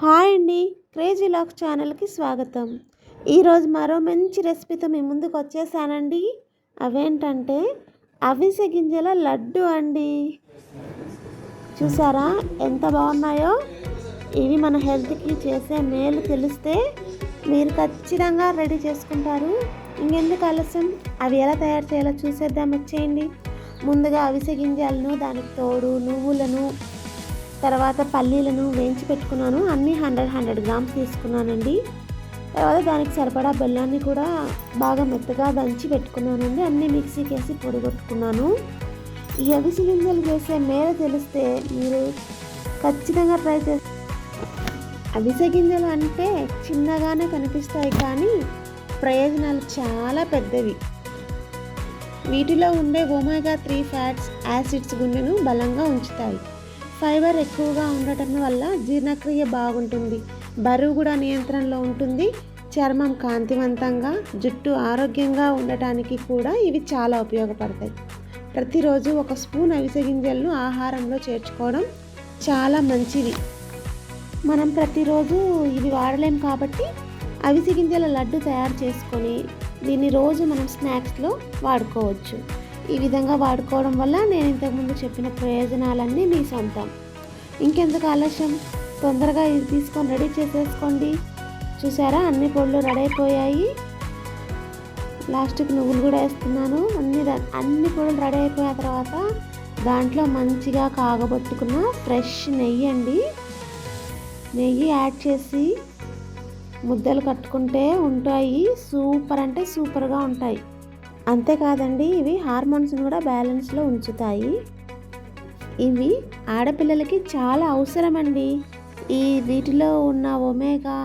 Hi అండి crazy lock ఛానల్కి స్వాగతం. ఈరోజు మరో మంచి రెసిపీతో మీ ముందుకు వచ్చేసానండి. అవేంటంటే అవిసె గింజల లడ్డు అండి. చూసారా ఎంత బాగున్నాయో? ఇవి మన హెల్త్కి చేసే మేలు తెలిస్తే మీరు ఖచ్చితంగా రెడీ చేసుకుంటారు. ఇంకెందుకు ఆలస్యం? అవి ఎలా తయారు చేయాలో చూసేద్దాం వచ్చేయండి. ముందుగా అవిసె గింజలను దానికి తోడు నువ్వులను తర్వాత పల్లీలను వేయించి పెట్టుకున్నాను. అన్నీ హండ్రెడ్ హండ్రెడ్ గ్రామ్స్ తీసుకున్నానండి. తర్వాత దానికి సరిపడా బెల్లాన్ని కూడా బాగా మెత్తగా దంచి పెట్టుకున్నానండి. అన్నీ మిక్సీకి వేసి పొడి కొట్టుకున్నాను ఈ అవిసి గింజలు చేసే మేర తెలిస్తే మీరు ఖచ్చితంగా ట్రై చేస్తే అవిసె గింజలు అంటే చిన్నగానే కనిపిస్తాయి కానీ ప్రయోజనాలు చాలా పెద్దవి. వీటిలో ఉండే ఒమేగా త్రీ ఫ్యాట్స్ యాసిడ్స్ గుండెను బలంగా ఉంచుతాయి. ఫైబర్ ఎక్కువగా ఉండటం వల్ల జీర్ణక్రియ బాగుంటుంది. బరువు కూడా నియంత్రణలో ఉంటుంది. చర్మం కాంతివంతంగా జుట్టు ఆరోగ్యంగా ఉండటానికి కూడా ఇవి చాలా ఉపయోగపడతాయి. ప్రతిరోజు ఒక స్పూన్ అవిసె గింజలను ఆహారంలో చేర్చుకోవడం చాలా మంచిది. మనం ప్రతిరోజు ఇవి వాడలేం కాబట్టి అవిసె గింజల లడ్డు తయారు చేసుకొని దీన్ని రోజు మనం స్నాక్స్లో వాడుకోవచ్చు. ఈ విధంగా వాడుకోవడం వల్ల నేను ఇంతకుముందు చెప్పిన ప్రయోజనాలన్నీ మీ సొంతం. ఇంకెందుకు ఆలస్యం? తొందరగా ఇది తీసుకొని రెడీ చేసేసుకోండి. చూసారా? అన్ని పొడులు రెడీ అయిపోయాయి. లాస్ట్కి నువ్వులు కూడా వేస్తున్నాను. అన్ని అన్ని పొడులు రెడీ అయిపోయిన తర్వాత దాంట్లో మంచిగా కాగబొట్టుకున్న ఫ్రెష్ నెయ్యి అండి. నెయ్యి యాడ్ చేసి ముద్దలు కట్టుకుంటే ఉంటాయి. సూపర్ అంటే సూపర్గా ఉంటాయి. అంతేకాదండి ఇవి హార్మోన్స్ని కూడా బ్యాలెన్స్లో ఉంచుతాయి. ఇవి ఆడపిల్లలకి చాలా అవసరమండి. ఈ వీటిలో ఉన్న ఒమేగా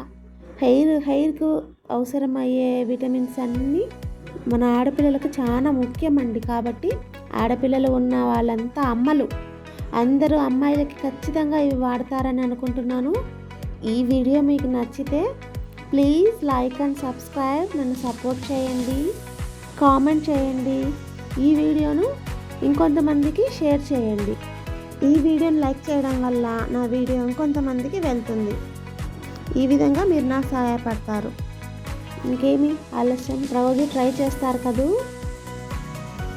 హెయిర్ హెయిర్కు అవసరమయ్యే విటమిన్స్ అన్నీ మన ఆడపిల్లలకు చాలా ముఖ్యమండి. కాబట్టి ఆడపిల్లలు ఉన్న వాళ్ళంతా అమ్మలు. అందరూ అమ్మాయిలకి ఖచ్చితంగా ఇవి వాడతారని అనుకుంటున్నాను. ఈ వీడియో మీకు నచ్చితే ప్లీజ్ లైక్ అండ్ సబ్స్క్రైబ్. నన్ను సపోర్ట్ చేయండి. కామెంట్ చేయండి. ఈ వీడియోను ఇంకొంతమందికి షేర్ చేయండి. ఈ వీడియోని లైక్ చేయడం వల్ల నా వీడియో ఇంకొంతమందికి వెళ్తుంది. ఈ విధంగా మీరు నాకు సహాయపడతారు. ఇంకేమి ఆలస్యం? రోజు ట్రై చేస్తారు కదూ?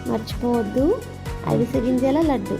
మర్చిపోవద్దు. అవిసె గింజల లడ్డు.